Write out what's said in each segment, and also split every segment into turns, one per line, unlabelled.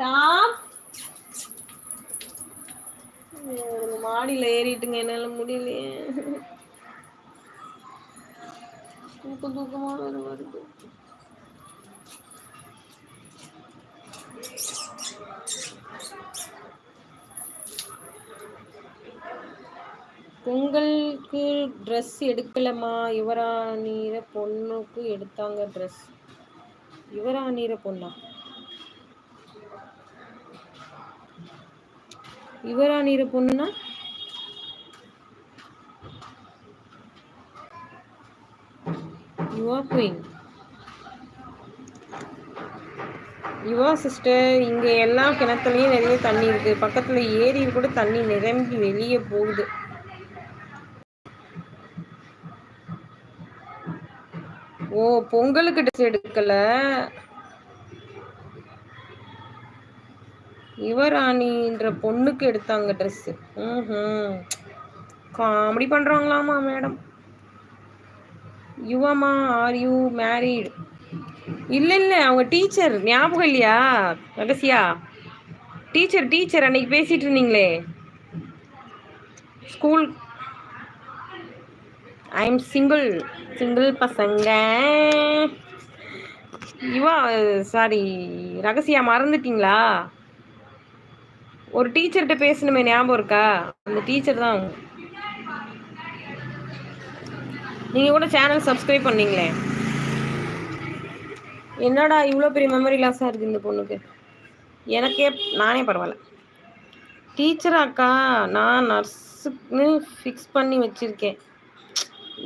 Top மாடியில் ஏறிட்டுங்க என்னால முடியலையே. தூக்கம் தூக்கமாக வேற வருது. பொங்கலுக்கு ட்ரெஸ் எடுக்கலமா யுவராணிர பொண்ணுக்கு எடுத்தாங்க ட்ரெஸ் யுவராணிர பொண்ணா? யுவராணிர பொண்ணுனா? யுவா குயின் யுவா சிஸ்டர் இங்கே எல்லா கிணத்துலையும் நிறைய தண்ணி இருக்கு. பக்கத்தில் ஏரியில் கூட தண்ணி நிரம்பி வெளியே போகுது. ஓ பொங்கலுக்கு ட்ரெஸ் எடுக்கல? யுவராணின்ற பொண்ணுக்கு எடுத்தாங்க ட்ரெஸ்ஸு ம் காமெடி பண்ணுறாங்களாமா மேடம் யுவமா ஆர் யூ மேரீடு இல்லை இல்லை அவங்க டீச்சர் ஞாபகம் இல்லையா ரகசியா? டீச்சர் டீச்சர் அன்னைக்கு பேசிட்டு இருந்தீங்களே. School I am single single பசங்க யுவா சாரி ரகசியா மறந்துட்டீங்களா? ஒரு டீச்சர்கிட்ட பேசணுமே ஞாபகம் இருக்கா? அந்த டீச்சர் தான். அவங்க. நீங்க கூட சேனல் சப்ஸ்கிரைப் பண்ணீங்களே. என்னடா இவ்வளோ பெரிய மெமரி லாஸாக இருக்குது இந்த பொண்ணுக்கு? எனக்கே நானே பரவாயில்ல. டீச்சர் அக்கா நான் நர்ஸுன்னு ஃபிக்ஸ் பண்ணி வச்சுருக்கேன்.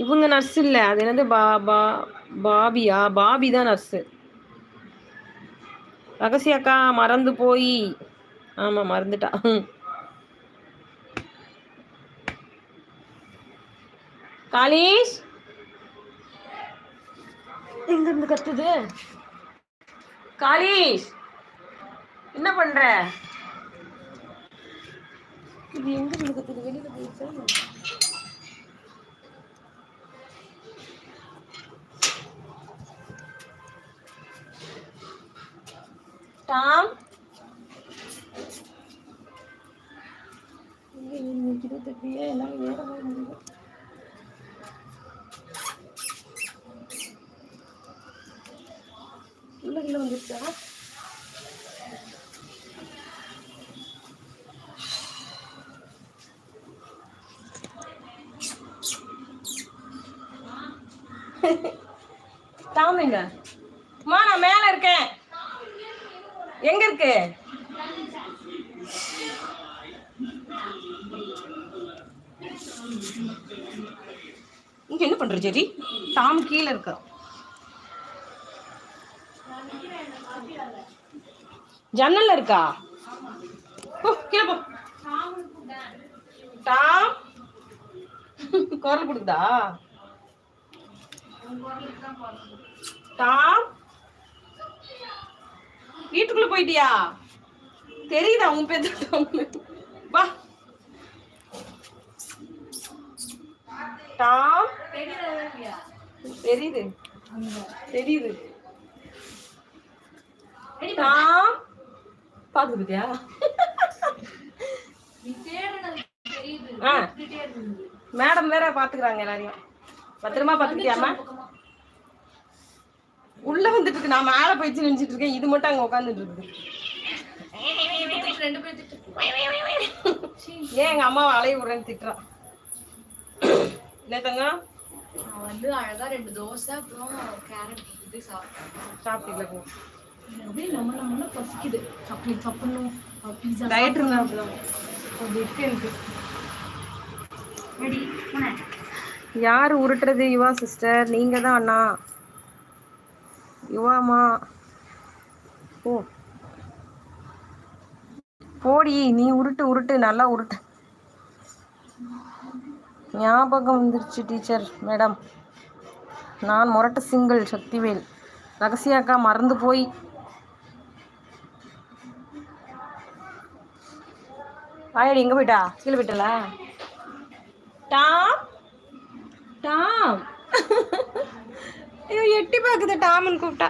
இவங்க நர்ஸ் இல்லை அது என்னது பா பா பாபியா? பாபி தான் நர்ஸு. ரகசிய அக்கா மறந்து போய். ஆமாம் மறந்துட்டா. காலேஷ் எங்க இருந்து கத்துது? காலேஷ் என்ன பண்ற? இது எங்க இருந்து கத்துது? வெளியில போயிடுச்சா டாம்? இங்க நிக்குது தப்பியே எல்லாம் ஏற முடியல உள்ள உள்ள வந்துருச்சா? டாம் அம்மா நான் மேல இருக்கேன். எங்க இருக்கு? இங்க என்ன பண்ற ஜெரி? டாம் கீழே இருக்க. ஜன்னல்ல இருக்கா? ஓ கீழே போ. டாம். குரல் கொடுக்குதா? டாம். வீட்டுக்குள்ள போயிட்டியா? தெரியுதா உன் பேர் டாம் வா டாம் தெரியுது. தெரியுது. டாம் பாத்து பத்தியா மேடம் வேற பாத்துக்கிறாங்க எல்லாரையும். பத்திரமா பாத்துக்கிட்டியாமா உள்ள வந்துட்டு இருக்கு நான் மேல போயிட்டு நினைச்சிட்டு இருக்கேன். இது மட்டும் அங்க உட்காந்துட்டு இருக்கு ஏன் எங்க அம்மாவை அலைய விடுறேன்னு திட்டுறான். என்ன தங்கம்
நான் வந்து அழகா ரெண்டு தோசை அப்புறம் கேரட் இது சாப்பிட்டேன்.
சாப்பிட்டீங்களா போ
அப்படியே நம்ம நம்ம பசிக்குது. அப்படி சாப்பிடணும். பீஸா
டயட் இருந்தா
அப்படி இருக்கு எனக்கு. ரெடி
யார் உருட்டுறது? யுவா சிஸ்டர் நீங்க தான் அண்ணா. யுவாமா ஓ போடி நீ உருட்டு உருட்டு. நல்லா உருட்டு. ஞாபகம் வந்துருச்சு டீச்சர் மேடம். நான் முரட்டு சிங்கிள் சக்திவேல். ரகசிய அக்கா மறந்து போய். வாயடி எங்கே போயிட்டா? கீழே போயிட்டல? டாம்? டாம். ஐயோ எட்டி பார்க்குது டாம்னு கூப்பிட்டா.